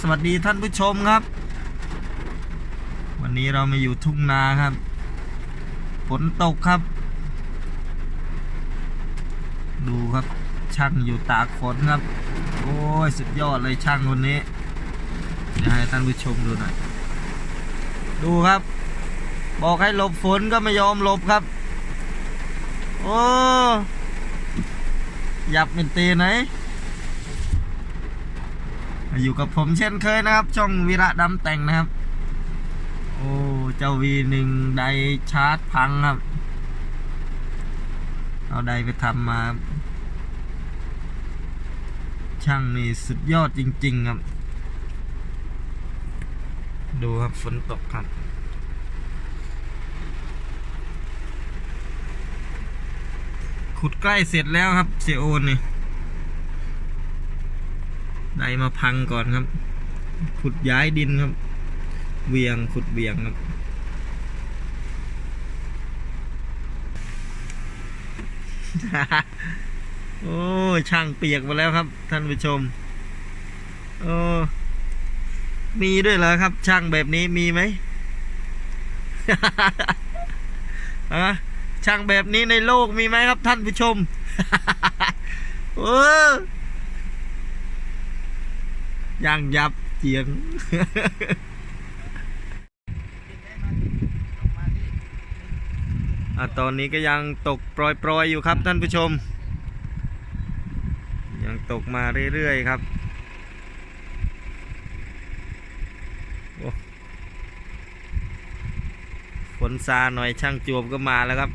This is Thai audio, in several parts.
สวัสดีท่านผู้ชมครับ วันนี้เรามาอยู่ทุ่งนาครับฝนตกครับ ดูครับช่างอยู่ตากฝนครับ โอ้ยสุดยอดเลยช่างคนนี้เดี๋ยวให้ท่านผู้ชมดูหน่อยดูครับ บอกให้หลบฝนก็ไม่ยอมหลบครับ โอ้ยับเป็นตีไหน อยู่กับผมเช่นเคยนะครับ ช่องวีระดำแต่งนะครับ โอ้เจ้าวีหนึ่งไดชาร์จพังครับ เอาไดไปทำมา ช่างนี่สุดยอดจริง ๆ ครับ ดูครับฝนตกครับขุดใกล้เสร็จแล้วครับเสียโอนนี่ ไดมาพังก่อนครับ ขุดย้ายดินครับเวียงขุดเวียงครับโอ้ช่างเปียกมาแล้วครับ ท่านผู้ชมโอ้มีด้วยเหรอครับ ช่างแบบนี้มีไหมฮะช่างแบบนี้ในโลกมีไหมครับ ท่านผู้ชมเออ ย่างยับเจียงอะตอนนี้ก็ยังตกปล่อยๆอยู่ครับท่านผู้ชม ยังตกมาเรื่อยๆครับฝนซาหน่อยช่างจวบก็มาแล้วครับ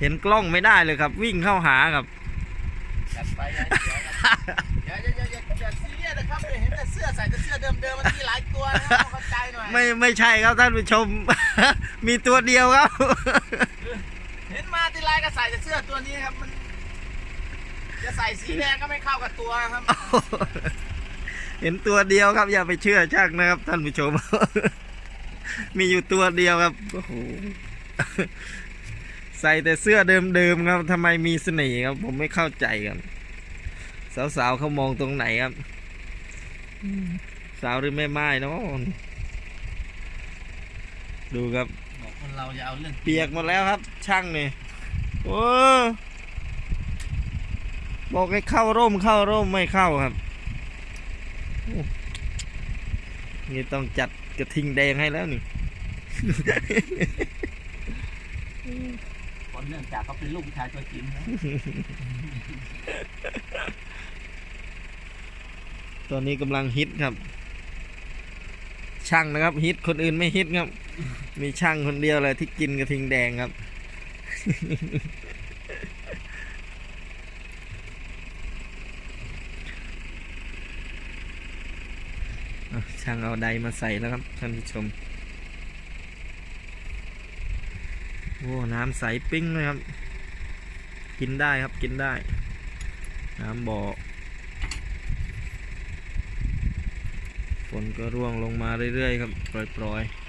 เห็นกล้องไม่ได้เลยครับ วิ่งเข้าหาครับ ไปยาอย่าอย่าอย่าอย่าซีเรียสนะครับเห็นแต่เสื้อใส่แต่เสื้อเดิมๆมันมีหลายตัวนะครับเข้าใจหน่อยไม่ไม่ใช่ครับท่านผู้ชม มีตัวเดียวครับ เห็นมาทีไรก็ใส่แต่เสื้อตัวนี้ครับมันจะใส่สีแดงก็ไม่เข้ากับตัวครับเห็นตัวเดียวครับ อย่าไปเชื่อช่างนะครับ ท่านผู้ชม มีอยู่ตัวเดียวครับโอ้โหใส่แต่เสื้อเดิมๆครับทำไมมีเสน่ห์ครับ ผมไม่เข้าใจครับ สาวๆเขามองตรงไหนครับสาวหรือแม่ไม้เนาะดูครับบอกคนเราจะเอาเรื่องเปียกหมดแล้วครับ ช่างนี่โอ้บอกให้เข้าร่มเข้าร่มไม่เข้าครับโอ้นี่ต้องจัดกระทิงแดงให้แล้วนี่คนเนื่องจากเขาเป็นลูกผู้ชายตัวจริงนะ ตอนนี้กำลังฮิตครับ ช่างนะครับฮิตคนอื่นไม่ฮิตครับ มีช่างคนเดียวเลยที่กินกระทิงแดงครับ ช่างเอาใดมาใส่แล้วครับท่านผู้ชม โอ้น้ำใสปิ้งเลยครับ กินได้ครับกินได้ น้ำบ่อ ฝนก็ร่วงลงมาเรื่อยๆครับปล่อยๆ